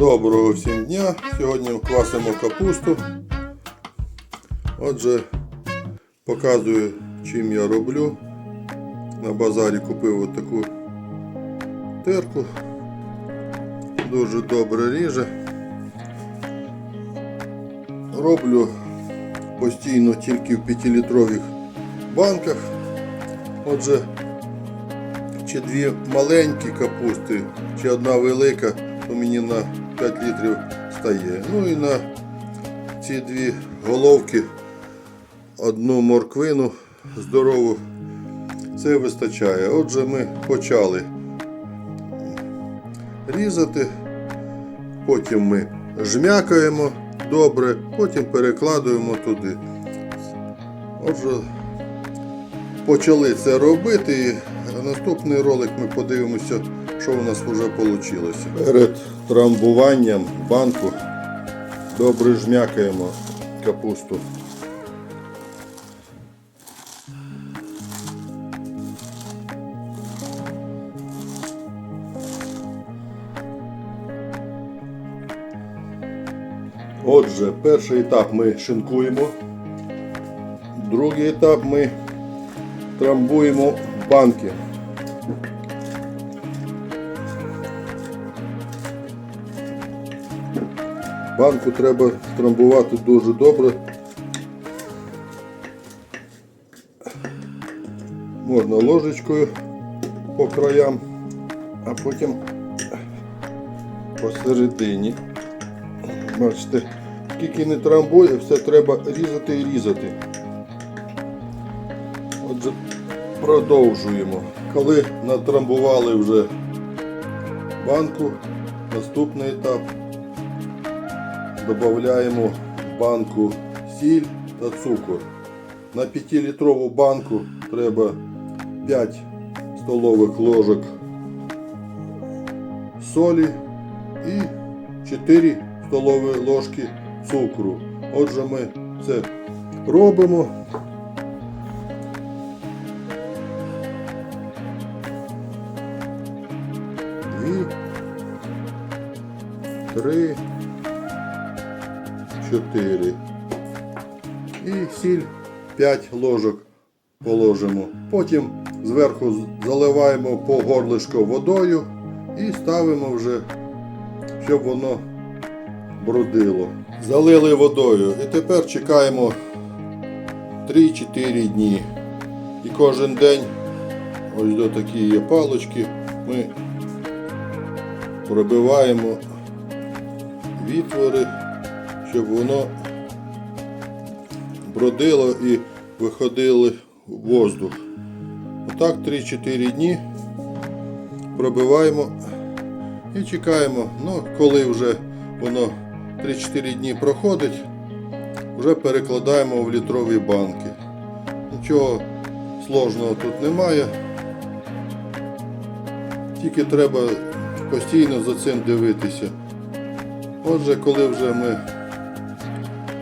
Доброго всім дня! Сьогодні квасимо капусту. Отже, показую, чим я роблю. На базарі купив отаку терку. Дуже добре ріже. Роблю постійно тільки в 5-літрових банках. Отже, чи дві маленькі капусти, чи одна велика, то мені на 5 літрів стає. Ну і на ці дві головки, одну морквину здорову, це вистачає. Отже, ми почали різати, потім ми жмякаємо добре, потім перекладуємо туди. Отже, почали це робити. І наступний ролик ми подивимося, що у нас вже вийшло. Перед трамбуванням банку добре жмякаємо капусту. Отже, перший етап ми шинкуємо, другий етап ми трамбуємо банки. Банку треба трамбувати дуже добре. Можна ложечкою по краям, а потім посередині. Бачите, скільки не трамбує, все треба різати і різати. Отже, продовжуємо. Коли натрамбували вже банку, наступний етап додаємо в банку сіль та цукор. На 5-літрову банку треба 5 столових ложок солі і 4 столові ложки цукру. Отже, ми це робимо. Три, чотири. І сіль 5 ложок положимо. Потім зверху заливаємо по горлишко водою і ставимо вже, щоб воно бродило. Залили водою. І тепер чекаємо 3-4 дні. І кожен день, ось до такі є палочки, ми пробиваємо відтвори, щоб воно бродило і виходили в воздух. Отак 3-4 дні пробиваємо і чекаємо. Ну, коли вже воно 3-4 дні проходить, вже перекладаємо в літрові банки. Нічого сложного тут немає. Тільки треба постійно за цим дивитися. Отже, коли вже ми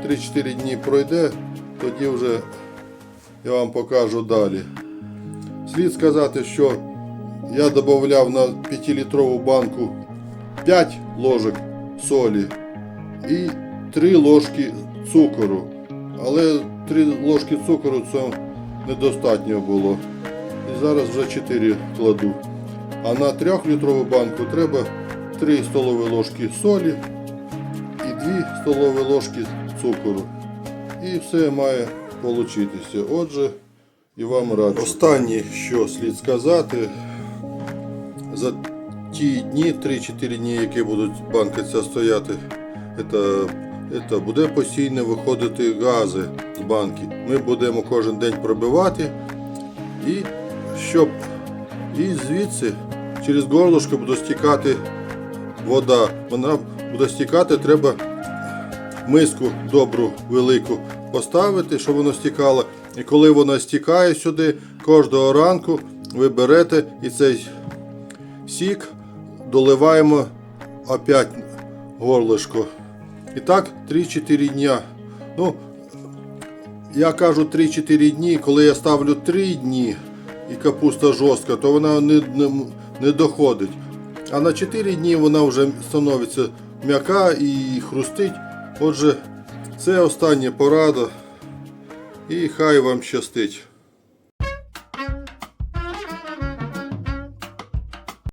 3-4 дні пройде, тоді вже я вам покажу далі. Слід сказати, що я додавав на 5-літрову банку 5 ложок солі і 3 ложки цукору. Але 3 ложки цукору це недостатньо було. І зараз вже 4 кладу. А на 3-літрову банку треба 3 столові ложки солі 2 столові ложки цукору. І все має получитися. Отже, і вам раджу. Останнє, що слід сказати, за ті дні, 3-4 дні, які будуть банки ця стояти, це, це буде постійно виходити гази з банки. Ми будемо кожен день пробивати і щоб і звідси через горлышко буде стікати вода. Вона буде стікати, треба миску добру, велику поставити, щоб воно стікало. І коли воно стікає сюди, кожного ранку ви берете і цей сік доливаємо опять горлышко. І так 3-4 дня. Ну, я кажу 3-4 дні, коли я ставлю 3 дні і капуста жорстка, то вона не, не, не доходить. А на 4 дні вона вже становиться м'яка і хрустить. Отже, це остання порада. І хай вам щастить.